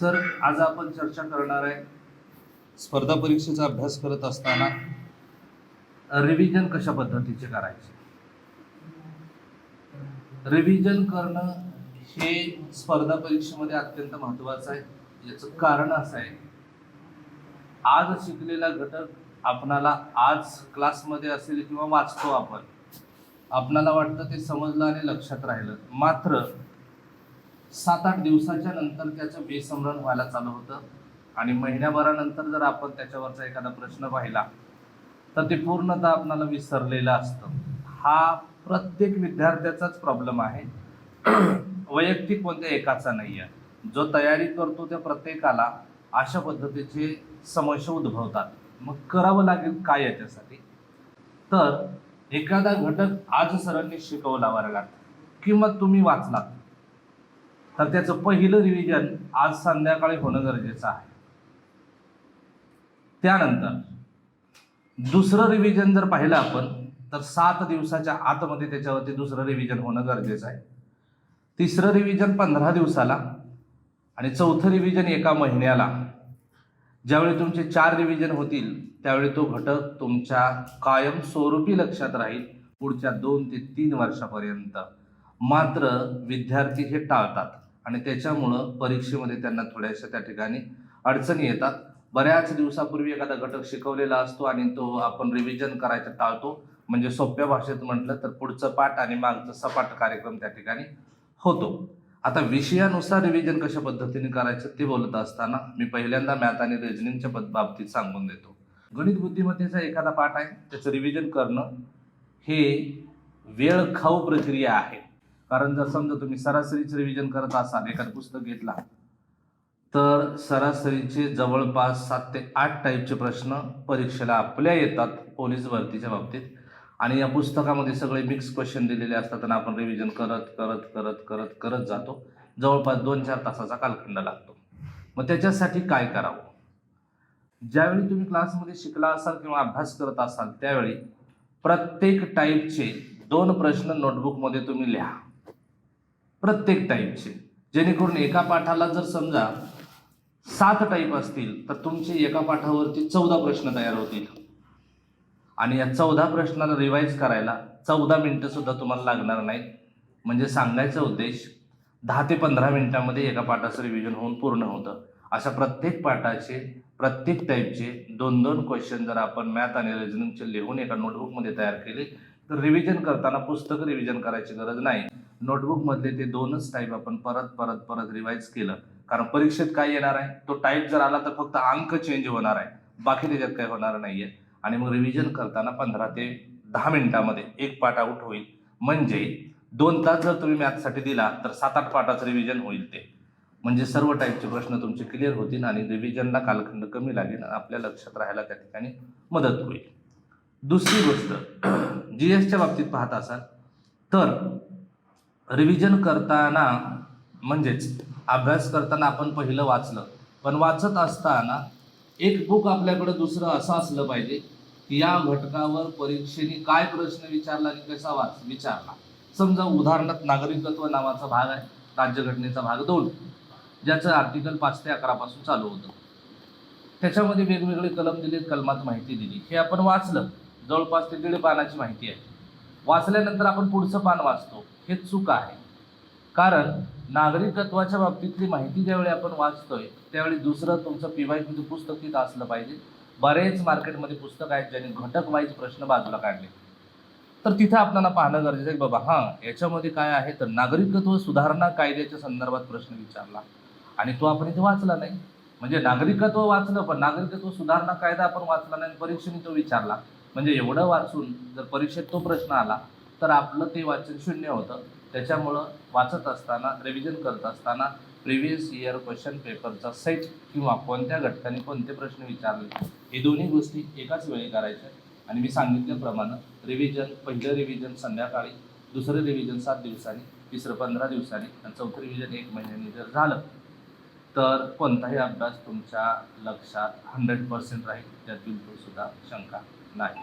तर आज आपण चर्चा करणार आहे स्पर्धा परीक्षेचा अभ्यास करत असताना रिव्हिजन कशा पद्धतीचे करायचे? रिव्हिजन करणं हे स्पर्धा परीक्षेमध्ये अत्यंत महत्त्वाचं आहे. याचं कारण असं आहे आज शिकलेला घटक आपणाला आज क्लासमध्ये असेल किंवा वाचतो आपण आपणाला वाटतं ते समजलं आणि लक्षात राहिलं. मात्र सात आठ दिवसाच्या नंतर त्याचं बेसमरण व्हायला चालू होतं. आणि महिन्याभरानंतर जर आपण त्याच्यावरचा एखादा प्रश्न पाहिला तर ते पूर्णतः आपणाला विसरलेलं असतं. हा प्रत्येक विद्यार्थ्याचाच प्रॉब्लेम आहे. वैयक्तिक कोणत्या एकाचा नाही आहे जो तयारी करतो त्या प्रत्येकाला अशा पद्धतीचे समस्या उद्भवतात. मग करावं लागेल काय याच्यासाठी? तर एखादा घटक आज सरांनी शिकवला वर्गात किंवा तुम्ही वाचलात? तर त्याचं पहिलं रिव्हिजन आज संध्याकाळी होणं गरजेचं आहे. त्यानंतर दुसरं रिव्हिजन जर पाहिलं आपण तर सात दिवसाच्या आतमध्ये त्याच्यावरती दुसरं रिव्हिजन होणं गरजेचं आहे. तिसरं रिव्हिजन पंधरा दिवसाला आणि चौथं रिव्हिजन एका महिन्याला. ज्यावेळी तुमचे चार रिव्हिजन होतील त्यावेळी तो घटक तुमच्या कायमस्वरूपी लक्षात राहील पुढच्या दोन ते तीन वर्षापर्यंत. मात्र विद्यार्थी हे टाळतात आणि त्याच्यामुळं परीक्षेमध्ये त्यांना थोड्याशा त्या ठिकाणी अडचणी येतात. बऱ्याच दिवसापूर्वी एखादा घटक शिकवलेला असतो आणि तो आपण रिव्हिजन करायचं टाळतो. म्हणजे सोप्या भाषेत म्हटलं तर पुढचं पाठ आणि मागचं सपाट कार्यक्रम त्या ठिकाणी होतो. आता विषयानुसार रिव्हिजन कशा पद्धतीने करायचं ते बोलत असताना मी पहिल्यांदा मॅथ आणि रिजनिंगच्या पद- बाबतीत सांगून देतो. गणित बुद्धिमत्तेचा एखादा पाठ आहे त्याचं रिव्हिजन करणं हे वेळ खाऊ प्रक्रिया आहे. कारण जर समजा तुम्ही सरासरीचं रिव्हिजन करत असाल एखादं पुस्तक घेतला तर सरासरीचे जवळपास सात ते आठ टाईपचे प्रश्न परीक्षेला आपल्या येतात पोलीस भरतीच्या बाबतीत. आणि या पुस्तकामध्ये सगळे मिक्स क्वेश्चन दिलेले असतात आणि आपण रिव्हिजन करत करत करत करत करत जातो. जवळपास दोन चार तासाचा कालखंड लागतो. मग त्याच्यासाठी काय करावं? ज्यावेळी तुम्ही क्लासमध्ये शिकला असाल किंवा अभ्यास करत असाल त्यावेळी प्रत्येक टाईपचे दोन प्रश्न नोटबुकमध्ये तुम्ही लिहा. प्रत्येक टाईपचे जेणेकरून एका पाठाला जर समजा सात टाईप असतील तर तुमचे एका पाठावरती चौदा प्रश्न तयार होतील. आणि या चौदा प्रश्नाला रिवाईज करायला चौदा मिनटं सुद्धा तुम्हाला लागणार नाहीत. म्हणजे सांगायचा उद्देश दहा ते पंधरा मिनटामध्ये एका पाठाचं रिव्हिजन होऊन पूर्ण होतं. अशा प्रत्येक पाठाचे प्रत्येक टाईपचे दोन दोन क्वेश्चन जर आपण मॅथ आणि रिजनिंगचे लिहून एका नोटबुकमध्ये तयार केले तर रिव्हिजन करताना पुस्तक रिव्हिजन करायची गरज नाही. नोटबुकमधले ते दोनच टाईप आपण परत परत परत रिवाईज केलं. कारण परीक्षेत काय येणार आहे? तो टाईप जर आला तर फक्त अंक चेंज होणार आहे. बाकी त्याच्यात काही होणार नाही आहे आणि मग रिव्हिजन करताना पंधरा ते दहा मिनिटामध्ये एक पाठ आऊट होईल. म्हणजे दोन तास जर तुम्ही मॅथसाठी दिला तर सात आठ पाठाचं रिव्हिजन होईल ते. म्हणजे सर्व टाईपचे प्रश्न तुमचे क्लिअर होतील आणि रिव्हिजनला कालखंड कमी लागेल आणि आपल्या लक्षात राहायला त्या ठिकाणी मदत होईल. दुसरी गोष्ट जी एसच्या बाबतीत पाहत असाल तर रिव्हिजन करताना म्हणजेच अभ्यास करताना आपण पहिलं वाचलं. पण वाचत असताना एक बुक आपल्याकडं दुसरं असं असलं पाहिजे की या घटकावर परीक्षेने काय प्रश्न विचारला आणि कसा वाच विचारला. समजा उदाहरणार्थ नागरिकत्व नावाचा भाग आहे राज्यघटनेचा भाग दोन ज्याचं आर्टिकल पाच ते अकरापासून चालू होतं. त्याच्यामध्ये वेगवेगळे कलम दिले कलमात माहिती दिली. हे आपण वाचलं. जवळपास ते दीड पानाची माहिती आहे. वाचल्यानंतर आपण पुढचं पान वाचतो. हे चूक आहे. कारण नागरिकत्वाच्या बाबतीतली माहिती ज्यावेळी आपण वाचतोय त्यावेळी दुसरं तुमचं पी पुस्तक तिथं असलं पाहिजे. बरेच मार्केटमध्ये पुस्तक आहेत ज्यांनी घटक वाईज प्रश्न बाजूला काढले. तर तिथं आपल्याला पाहणं गरजेचं आहे बाबा हां याच्यामध्ये काय आहे? तर नागरिकत्व सुधारणा कायद्याच्या संदर्भात प्रश्न विचारला. आणि तो आपण इथे वाचला नाही. म्हणजे नागरिकत्व वाचलं पण नागरिकत्व सुधारणा कायदा आपण वाचला नाही परीक्षेने तो विचारला. म्हणजे एवढं वाचून जर परीक्षेत तो प्रश्न आला तर आपलं ते वाचन शून्य होतं. त्याच्यामुळं वाचत असताना रिव्हिजन करत असताना प्रिव्हियस इयर क्वेश्चन पेपरचा सेट किंवा कोणत्या घटकाने कोणते प्रश्न विचारले हे दोन्ही गोष्टी एकाच वेळी करायच्या. आणि मी सांगितल्याप्रमाणे रिव्हिजन पहिलं रिव्हिजन संध्याकाळी दुसरं रिव्हिजन सात दिवसांनी तिसरं पंधरा दिवसांनी आणि चौथं रिव्हिजन एक महिन्याने जर झालं. तर कोणताही अभ्यास तुमच्या लक्षात हंड्रेड पर्सेंट राहील त्यात बिलकुल सुद्धा शंका नाही.